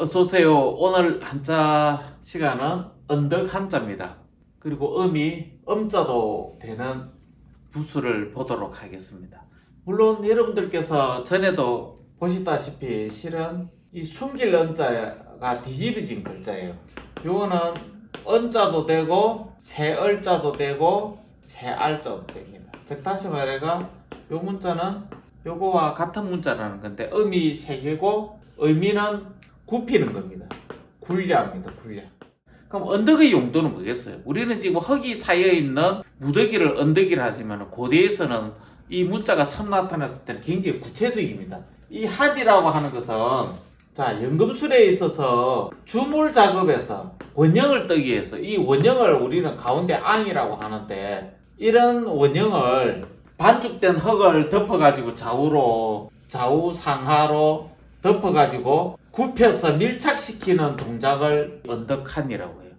어서오세요. 오늘 한자 시간은 언덕 한자입니다. 그리고 음이 음자도 되는 부수를 보도록 하겠습니다. 물론 여러분들께서 전에도 보시다시피 실은 이 숨길 언자가 뒤집어진 글자예요. 요거는 언자도 되고 새얼자도 되고 새알자도 됩니다. 즉 다시 말해가 요 문자는 요거와 같은 문자라는 건데 음이 세 개고 의미는 굽히는 겁니다. 굴려합니다. 굴려. 그럼 언덕의 용도는 뭐겠어요? 우리는 지금 흙이 쌓여 있는 무더기를 언덕이라 하지만 고대에서는 이 문자가 처음 나타났을 때는 굉장히 구체적입니다. 이 had이라고 하는 것은 자 연금술에 있어서 주물 작업에서 원형을 뜨기 위해서 이 원형을 우리는 가운데 앙이라고 하는데 이런 원형을 반죽된 흙을 덮어가지고 좌우로 좌우 상하로 덮어가지고 굽혀서 밀착시키는 동작을 언덕한이라고 해요.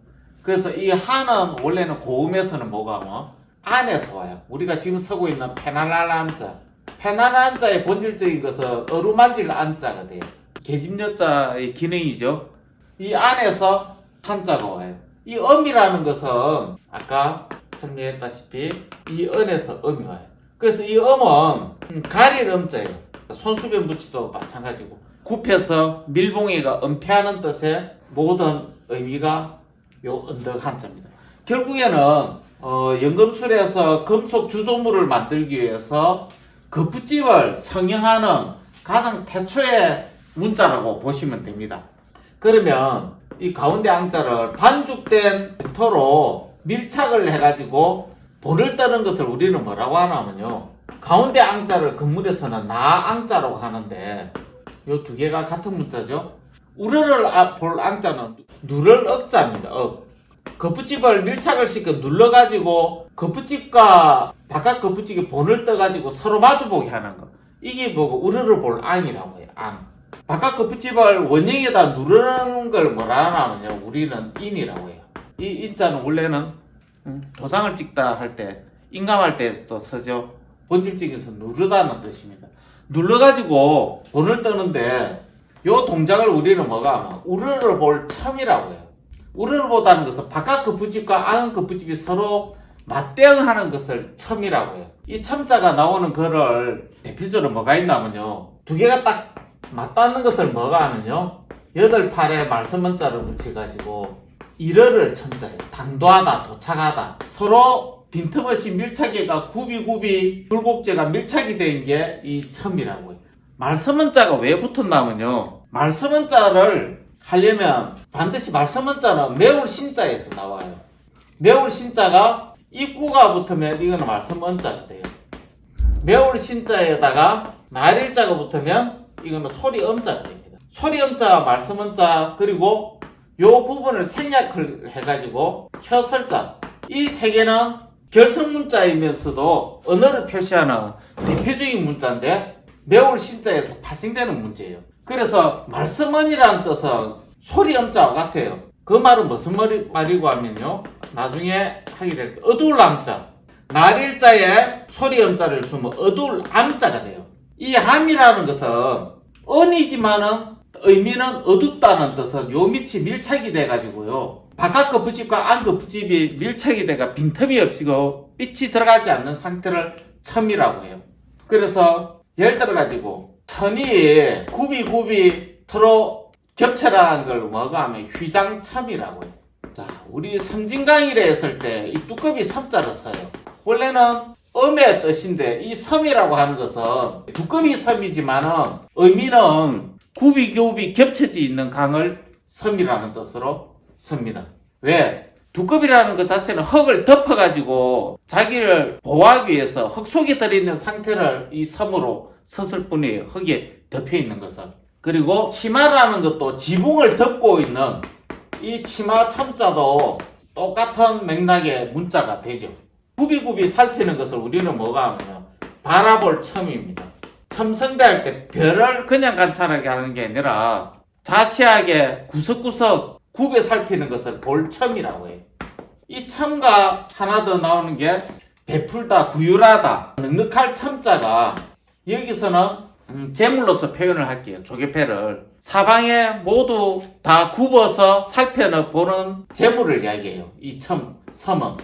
그래서 이 한은 원래는 고음에서는 뭐가 뭐 안에서 와요. 우리가 지금 쓰고 있는 페나랄 안자. 페나랄 안자의 본질적인 것은 어루만질 안자가 돼요. 계집여자의 기능이죠. 이 안에서 한자가 와요. 이 음이라는 것은 아까 설명했다시피 이 은에서 음이 와요. 그래서 이 음은 가릴 음자예요. 손수변 붙이도 마찬가지고 굽혀서 밀봉이가 은폐하는 뜻의 모든 의미가 요 언덕 한자입니다. 결국에는 어, 연금술에서 금속 주조물을 만들기 위해서 거푸집을 성형하는 가장 태초의 문자라고 보시면 됩니다. 그러면 이 가운데 앙자를 반죽된 토로 밀착을 해가지고 본을 떠는 것을 우리는 뭐라고 하냐면요. 가운데 앙자를 건물에서는 나 앙자라고 하는데 요 두 개가 같은 문자죠. 우르를 아- 볼 앙자는 누를 억자입니다. 억. 거푸집을 밀착을 시켜 눌러가지고 거푸집과 바깥 거푸집이 본을 떠가지고 서로 마주보게 하는 거. 이게 뭐고 우르를 볼 앙이라고 해요. 앙. 바깥 거푸집을 원형에다 누르는 걸 뭐라 하냐면요. 우리는 인이라고 해요. 이 인자는 원래는 음, 도장을 찍다 할 때 인감할 때도 쓰죠. 본질적에서 누르다는 뜻입니다. 눌러가지고 본을 뜨는데 요 동작을 우리는 뭐가 우르르 볼 첨이라고 해요. 우르르 보다는 것은 바깥 그 부집과 안 그 부집이 서로 맞대응하는 것을 첨이라고 해요. 이 첨자가 나오는 거를 대표적으로 뭐가 있냐면요. 두 개가 딱 맞닿는 것을 뭐가 하면요. 여덟 팔에 말씀 문자를 붙여가지고 일어를 첨자예요. 당도하다, 도착하다. 서로 빈틈없이 밀착해가 굽이굽이 굴곡제가 밀착이 된 게이 첨이라고 해요. 말씀문자가 왜 붙었냐면요. 말씀문자를 하려면 반드시 말씀문자는 매울 신자에서 나와요. 매울 신자가 입구가 붙으면 이거는 말씀문자가 돼요. 매울 신자에다가 날일자가 붙으면 이거는 소리 음자가 됩니다. 소리 음자, 말씀 음자, 그리고 요 부분을 생략을 해가지고 혀설자. 이 세 개는 결성 문자이면서도 언어를 표시하는 대표적인 문자인데 매울 신자에서 파생되는 문제예요. 그래서 말씀은이라는 뜻은 소리 음자와 같아요. 그 말은 무슨 말이- 말이고 하면요. 나중에 하게 될 거. 어두울 암자. 날일자에 소리 음자를 주면 어두울 암자가 돼요. 이 함이라는 것은 언이지만은 의미는 어둡다는 뜻은 요 밑이 밀착이 돼가지고요. 바깥 그 부집과 안그 부집이 밀착이 돼가 빈틈이 없이고 빛이 들어가지 않는 상태를 첨이라고 해요. 그래서 예를 들어가지고 천이 굽이 굽이 서로 겹쳐라는 걸 뭐가 하면 휘장첨이라고 해요. 자, 우리 섬진강일에 했을 때이 뚜껑이 섬자를 써요. 원래는 음의 뜻인데 이 섬이라고 하는 것은 두꺼비 섬이지만은 의미는 굽이 겹쳐져 있는 강을 섬이라는 뜻으로 씁니다. 왜? 두꺼비라는 것 자체는 흙을 덮어가지고 자기를 보호하기 위해서 흙 속에 들어있는 상태를 이 섬으로 썼을 뿐이에요. 흙에 덮여 있는 것은. 그리고 치마라는 것도 지붕을 덮고 있는 이 치마 첨자도 똑같은 맥락의 문자가 되죠. 굽이굽이 살피는 것을 우리는 뭐가 하면요. 바라볼 첨입니다. 첨성대할 때 별을 그냥 관찰하게 하는 게 아니라 자세하게 구석구석 굽에 살피는 것을 볼 첨이라고 해요. 이 첨과 하나 더 나오는 게 베풀다, 구휼하다, 넉넉할 첨자가 여기서는 음, 제물로서 표현을 할게요. 조개패를 사방에 모두 다 굽어서 살펴보는 제물을 이야기해요. 이 첨, 섬은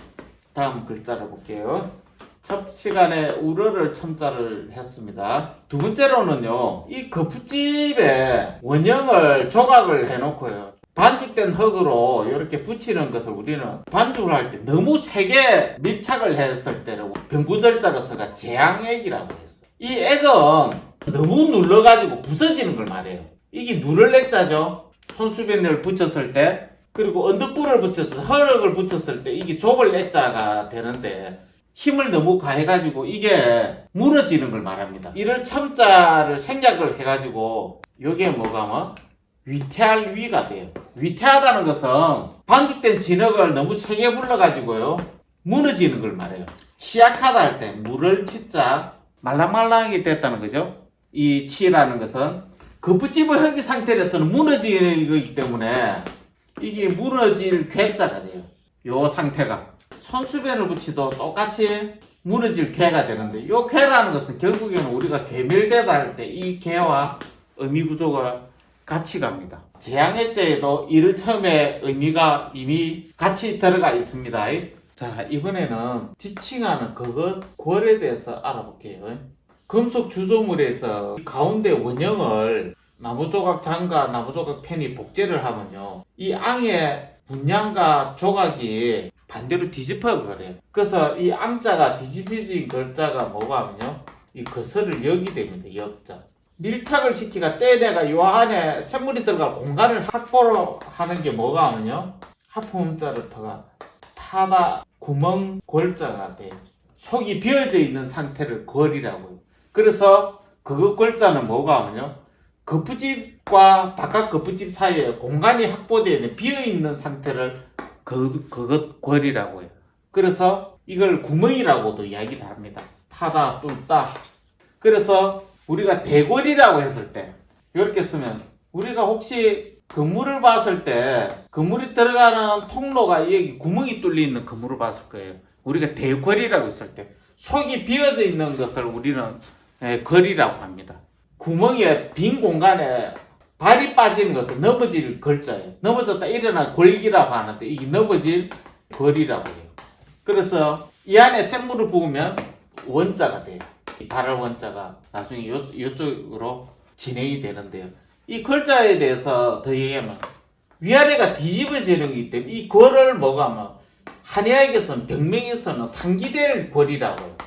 다음 글자를 볼게요. 첫 시간에 우러를 첨자를 했습니다. 두 번째로는요, 이 거푸집에 원형을 조각을 해놓고요. 반죽된 흙으로 이렇게 붙이는 것을 우리는 반죽을 할 때 너무 세게 밀착을 했을 때는 병구절자로서가 재앙액이라고 했어요. 이 액은 너무 눌러가지고 부서지는 걸 말해요. 이게 누를 액자죠. 손수변을 붙였을 때 그리고 언덕불을 붙였을 때 흙을 붙였을 때 이게 좁을 액자가 되는데 힘을 너무 가해가지고 이게 무너지는 걸 말합니다. 이를 첨자를 생략을 해가지고 여기에 뭐가 뭐 위태할 위가 돼요. 위태하다는 것은 반죽된 진흙을 너무 세게 불러가지고요 무너지는 걸 말해요. 취약하다 할 때 물을 치자 말랑말랑하게 됐다는 거죠. 이 치라는 것은 거푸집의 흙의 상태에서는 무너지는 거기 때문에 이게 무너질 괴자가 돼요. 요 상태가 손수변을 붙이도 똑같이 무너질 괴가 되는데 요 괴라는 것은 결국에는 우리가 괴멸되다 할 때이 괴와 의미 구조가 같이 갑니다. 재앙해자에도 이를 처음에 의미가 이미 같이 들어가 있습니다. 자, 이번에는 지칭하는 그것 궐에 대해서 알아볼게요. 금속 주조물에서 가운데 원형을 나무조각 장과 나무조각 펜이 복제를 하면요. 이 앙의 분량과 조각이 반대로 뒤집어 버려요. 그래서 이 앙자가 뒤집혀진 글자가 뭐가 하면요. 이 거설을 역이 됩니다. 역자. 밀착을 시키가 떼내가 요 안에 샘물이 들어갈 공간을 확보로 하는 게 뭐가 하면요. 하품자를 터가 타다 구멍 골자가 돼요. 속이 비어져 있는 상태를 걸이라고 요. 그래서 그거 골자는 뭐가 하면요. 거푸집과 바깥 거푸집 사이에 공간이 확보되어 있는 비어있는 상태를 그, 그것 골이라고 해요. 그래서 이걸 구멍이라고도 이야기를 합니다. 타다, 뚫다. 그래서 우리가 대궐이라고 했을 때 이렇게 쓰면 우리가 혹시 건물을 봤을 때 건물이 들어가는 통로가 여기 구멍이 뚫려 있는 건물을 봤을 거예요. 우리가 대궐이라고 했을 때 속이 비어져 있는 것을 우리는 예, 거리라고 합니다. 구멍에 빈 공간에 발이 빠지는 것은 넘어질 걸자예요. 넘어졌다 일어나 골기라고 하는데 이게 넘어질 거리라고 해요. 그래서 이 안에 생물을 부으면 원자가 돼요. 이 발을 원자가 나중에 요, 이쪽으로 진행이 되는데요. 이 글자에 대해서 더 얘기하면 위아래가 뒤집어지는 거기 때문에 이 골을 뭐가 뭐 한의학에서는 병명에서는 상기될 골이라고 해요.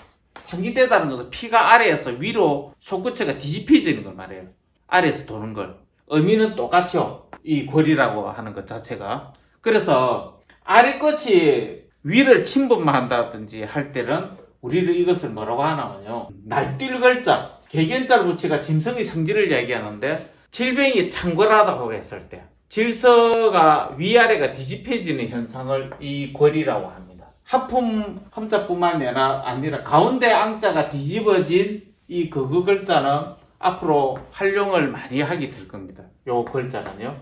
상기되다는 것은 피가 아래에서 위로 속구체가 뒤집혀지는 걸 말해요. 아래에서 도는 걸. 의미는 똑같죠. 이 골이라고 하는 것 자체가. 그래서 아래 끝이 위를 침범한다든지 할 때는 우리를 이것을 뭐라고 하냐면요. 날뛸 글자, 개견자를 붙이가 짐승의 성질을 얘기하는데 질병이 창궐하다고 했을 때 질서가 위아래가 뒤집혀지는 현상을 이 골이라고 합니다. 하품 함자뿐만 아니라, 가운데 앙자가 뒤집어진 이 그거 글자는 앞으로 활용을 많이 하게 될 겁니다. 요 글자는요.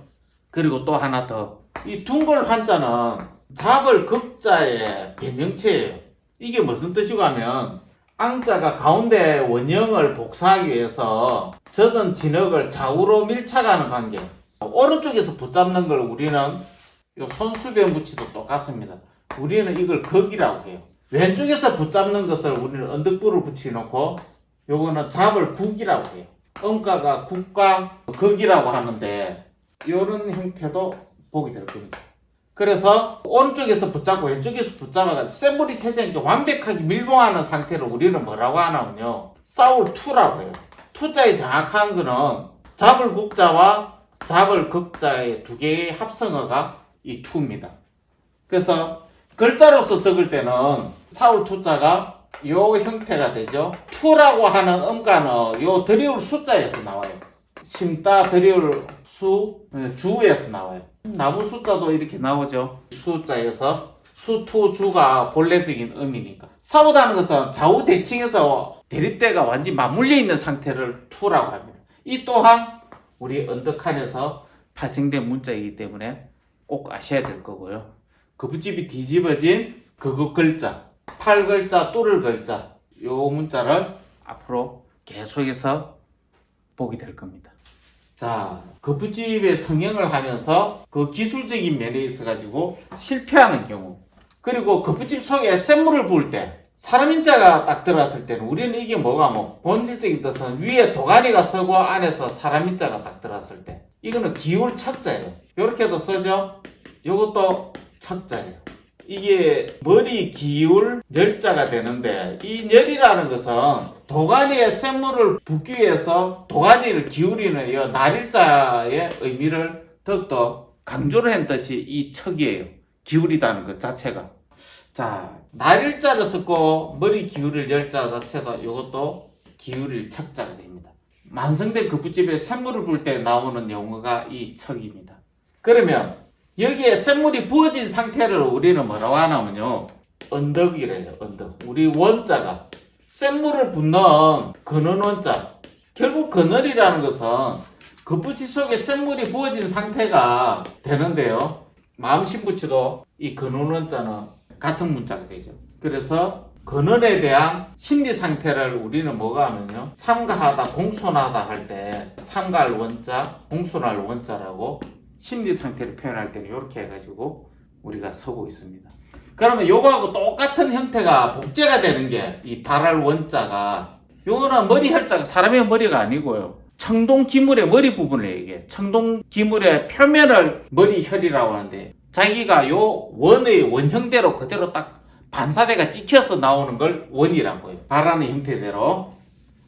그리고 또 하나 더. 이 둥글 한자는 잡을 극자의 변형체예요. 이게 무슨 뜻이고 하면 앙자가 가운데 원형을 복사하기 위해서 젖은 진흙을 좌우로 밀착하는 관계. 오른쪽에서 붙잡는 걸 우리는 요 손수변 붙이도 똑같습니다. 우리는 이걸 극이라고 해요. 왼쪽에서 붙잡는 것을 우리는 언덕불을 붙여놓고 요거는 잡을 국이라고 해요. 음가가 국과 극이라고 하는데 이런 형태도 보게 될 겁니다. 그래서 오른쪽에서 붙잡고 왼쪽에서 붙잡아가지고 샘물이 세상에 완벽하게 밀봉하는 상태를 우리는 뭐라고 하냐면요. 싸울 투라고 해요. 투자의 정확한 거는 잡을 국자와 잡을 극자의 두 개의 합성어가 이 투입니다. 그래서 글자로서 적을 때는 사울 투자가 요 형태가 되죠. 투라고 하는 음가는 요 드리울 숫자에서 나와요. 심다 드리울 수 네, 주에서 나와요. 나무 숫자도 이렇게 나오죠. 숫자에서 수투 주가 본래적인 의미니까. 사보다는 것은 좌우 대칭에서 대립대가 완전히 맞물려 있는 상태를 투라고 합니다. 이 또한 우리 언덕한에서 파생된 문자이기 때문에 꼭 아셔야 될 거고요. 거부집이 뒤집어진 그거 글자, 팔 글자, 뚫을 글자, 요 문자를 앞으로 계속해서 보게 될 겁니다. 자, 거푸집의 성형을 하면서 그 기술적인 면에 있어가지고 실패하는 경우 그리고 거푸집 속에 샘물을 부을 때 사람 인자가 딱 들어왔을 때는 우리는 이게 뭐가 뭐 본질적인 뜻은 위에 도가니가 서고 안에서 사람 인자가 딱 들어왔을 때 이거는 기울 척자예요. 이렇게도 써죠. 이것도 척자예요. 이게 머리 기울 열자가 되는데 이 열이라는 것은 도가니의 샘물을 붓기 위해서 도가니를 기울이는 이 날일자의 의미를 더욱더 강조를 한 뜻이 이 척이에요. 기울이다는 것 자체가. 자, 날일자를 썼고 머리 기울일 열자 자체가 이것도 기울일 척자가 됩니다. 만성대 급부집에 샘물을 불 때 나오는 용어가 이 척입니다. 그러면 여기에 샘물이 부어진 상태를 우리는 뭐라고 하냐면요. 언덕이래요, 언덕. 우리 원자가 샘물을 붓는 근원 원자. 결국 그늘이라는 것은 급부치 속에 샘물이 부어진 상태가 되는데요. 마음신부치도 이 근원 원자는 같은 문자가 되죠. 그래서 근원에 대한 심리 상태를 우리는 뭐가 하면요. 삼가하다, 공손하다 할 때 삼가할 원자, 공손할 원자라고 심리 상태를 표현할 때는 이렇게 해가지고 우리가 서고 있습니다. 그러면 요거하고 똑같은 형태가 복제가 되는 게 이 발할 원자가 요거는 머리 혈자가 사람의 머리가 아니고요. 청동 기물의 머리 부분을 얘기해. 청동 기물의 표면을 머리 혈이라고 하는데 자기가 요 원의 원형대로 그대로 딱 반사대가 찍혀서 나오는 걸 원이라고 해요. 바라는 형태대로.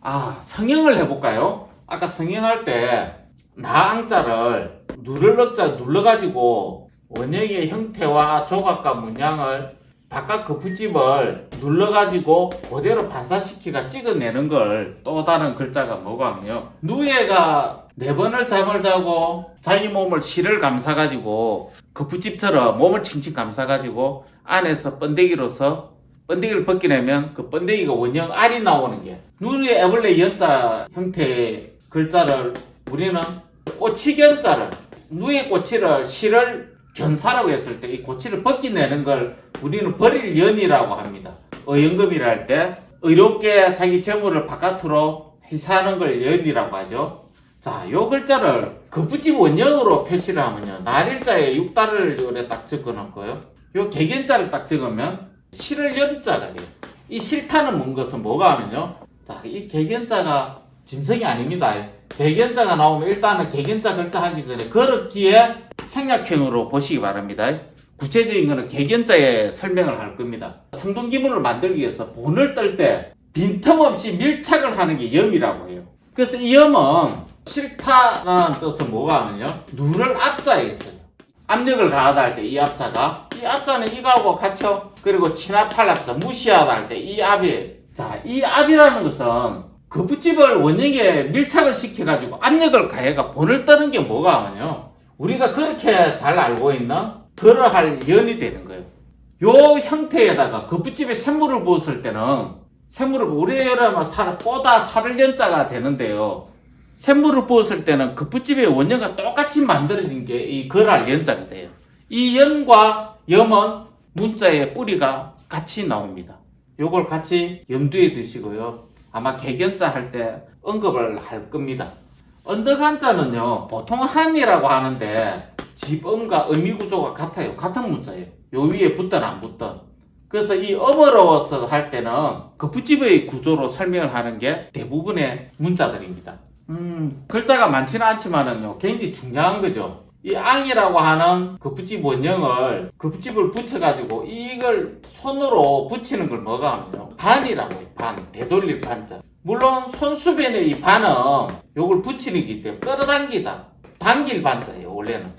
아, 성형을 해볼까요? 아까 성형할 때 나앙자를 누를 억자 눌러가지고 원형의 형태와 조각과 문양을 바깥 그 부집을 눌러가지고 그대로 반사시키가 찍어내는 걸 또 다른 글자가 뭐가 하면요. 누에가 네 번을 잠을 자고 자기 몸을 실을 감싸가지고 그 부집처럼 몸을 칭칭 감싸가지고 안에서 번데기로서 번데기를 벗겨내면 그 번데기가 원형 알이 나오는 게 누에 애벌레 연자 형태의 글자를 우리는 꼬치견자를 누에 꼬치를 실을 견사라고 했을 때 이 꼬치를 벗겨내는 걸 우리는 버릴 연이라고 합니다. 어연금이라 할 때 의롭게 자기 재물을 바깥으로 회사하는 걸 연이라고 하죠. 자, 요 글자를 급부집 원형으로 표시를 하면요. 날일자에 육달을 요래 딱 적어 놓고요. 요 개견자를 딱 적으면 실을 연자가 돼요. 이 실타는 뭔 것은 뭐가 하면요. 자, 이 개견자가 짐승이 아닙니다. 개견자가 나오면 일단은 개견자 글자 하기 전에 걸었기에 생략형으로 보시기 바랍니다. 구체적인 거는 개견자에 설명을 할 겁니다. 청동기물을 만들기 위해서 본을 뜰 때 빈틈없이 밀착을 하는 게 염이라고 해요. 그래서 이 염은 싫다라는 뜻은 뭐가 하면요. 누를 앞자에 있어요. 압력을 가하다 할 때 이 앞자가 이 앞자는 이거하고 같죠. 그리고 친압할 앞자 무시하다 할 때 이 압이 자 이 압이라는 것은 그 부집을 원형에 밀착을 시켜가지고 압력을 가해가 본을 떠는 게 뭐가 하면요. 우리가 그렇게 잘 알고 있는 덜어 할 연이 되는 거예요. 요 형태에다가 그 부집에 샘물을 부었을 때는 샘물을 우리라면 살 보다 살을 연자가 되는데요. 샘물을 부었을 때는 그 부집의 원형과 똑같이 만들어진 게 이 걸할 연자가 돼요. 이 연과 염은 문자의 뿌리가 같이 나옵니다. 요걸 같이 염두에 두시고요. 아마 개견자 할 때 언급을 할 겁니다. 언덕한자는요, 보통 한이라고 하는데 집음과 의미 구조가 같아요. 같은 문자예요. 요 위에 붙든 안 붙든. 그래서 이 어버러워서 할 때는 그 부집의 구조로 설명을 하는 게 대부분의 문자들입니다. 음, 글자가 많지는 않지만은요, 굉장히 중요한 거죠. 이 앙이라고 하는 그 부집 원형을 그 부집을 붙여가지고 이걸 손으로 붙이는 걸 뭐가 하면요. 반이라고 해요. 반. 되돌릴 반자. 물론 손수변의 이 반은 요걸 붙이는 기 때문에 끌어당기다. 당길 반자예요, 원래는.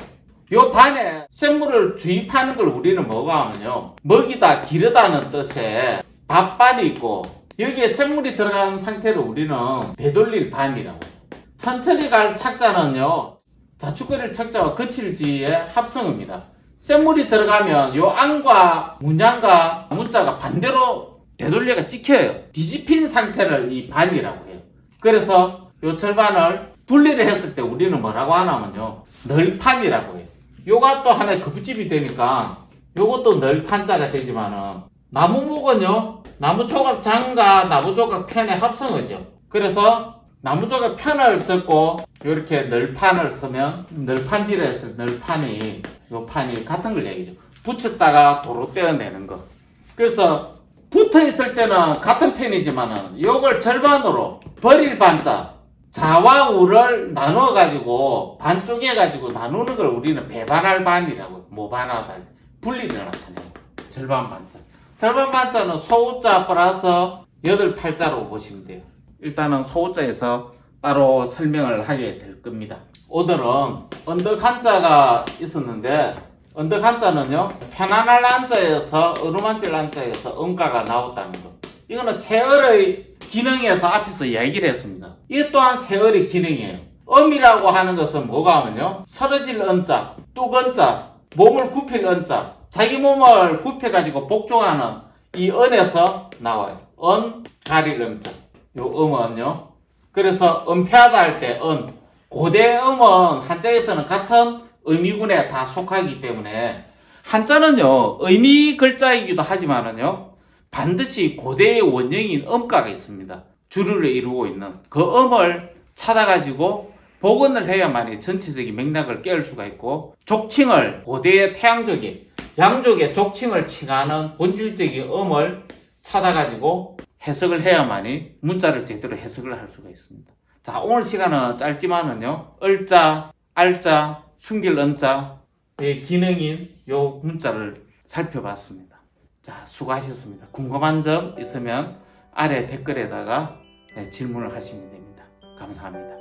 요 반에 샘물을 주입하는 걸 우리는 뭐가 하면요. 먹이다, 기르다는 뜻의 밥반이 있고 여기에 샘물이 들어간 상태를 우리는 되돌릴 반이라고 해요. 천천히 갈 착자는요. 자축거릴 척자와 거칠지의 합성어입니다. 샘물이 들어가면 요 안과 문양과 문자가 반대로 되돌려가 찍혀요. 뒤집힌 상태를 이 반이라고 해요. 그래서 요 절반을 분리를 했을 때 우리는 뭐라고 하냐면요. 널판이라고 해요. 요가 또 하나의 급집이 되니까 요것도 널판자가 되지만은 나무목은요. 나무 조각 장과 나무 조각 편의 합성어죠. 그래서 나무조개 편을 썼고 이렇게 널판을 쓰면 널판질에서 널판이 요 판이 같은 걸 얘기죠. 붙였다가 도로 떼어내는 거. 그래서 붙어 있을 때는 같은 편이지만은 요걸 절반으로 버릴 반자 좌와 우를 나누어 가지고 반 쪼개 가지고 나누는 걸 우리는 배반할 반이라고 모반하다 분리를 나타내요. 절반 반자. 절반 반자는 소우자 플러스 여덟 팔자로 보시면 돼요. 일단은 소우자에서 따로 설명을 하게 될 겁니다. 오늘은 언덕 한자가 있었는데 언덕 한자는요 편안할 한자에서 어루만질 한자에서 음가가 나왔다는 거. 이거는 세월의 기능에서 앞에서 이야기를 했습니다. 이게 또한 세월의 기능이에요. 음이라고 하는 것은 뭐가 하면요 서러질 음자, 뚝은자, 몸을 굽힐 은자, 자기 몸을 굽혀가지고 복종하는 이 은에서 나와요. 은, 가릴 음자. 요 음은요. 그래서 은폐하다 할 때 은. 고대 음은 한자에서는 같은 의미군에 다 속하기 때문에 한자는요, 의미 글자이기도 하지만은요, 반드시 고대의 원형인 음가가 있습니다. 주류를 이루고 있는 그 음을 찾아가지고 복원을 해야만이 전체적인 맥락을 깨울 수가 있고 족칭을 고대의 태양족이 양족의 족칭을 칭하는 본질적인 음을 찾아가지고 해석을 해야만이 문자를 제대로 해석을 할 수가 있습니다. 자 오늘 시간은 짧지만은요 을자, 알자, 숨길 은자의 기능인 요 문자를 살펴봤습니다. 자 수고하셨습니다. 궁금한 점 있으면 아래 댓글에다가 네, 질문을 하시면 됩니다. 감사합니다.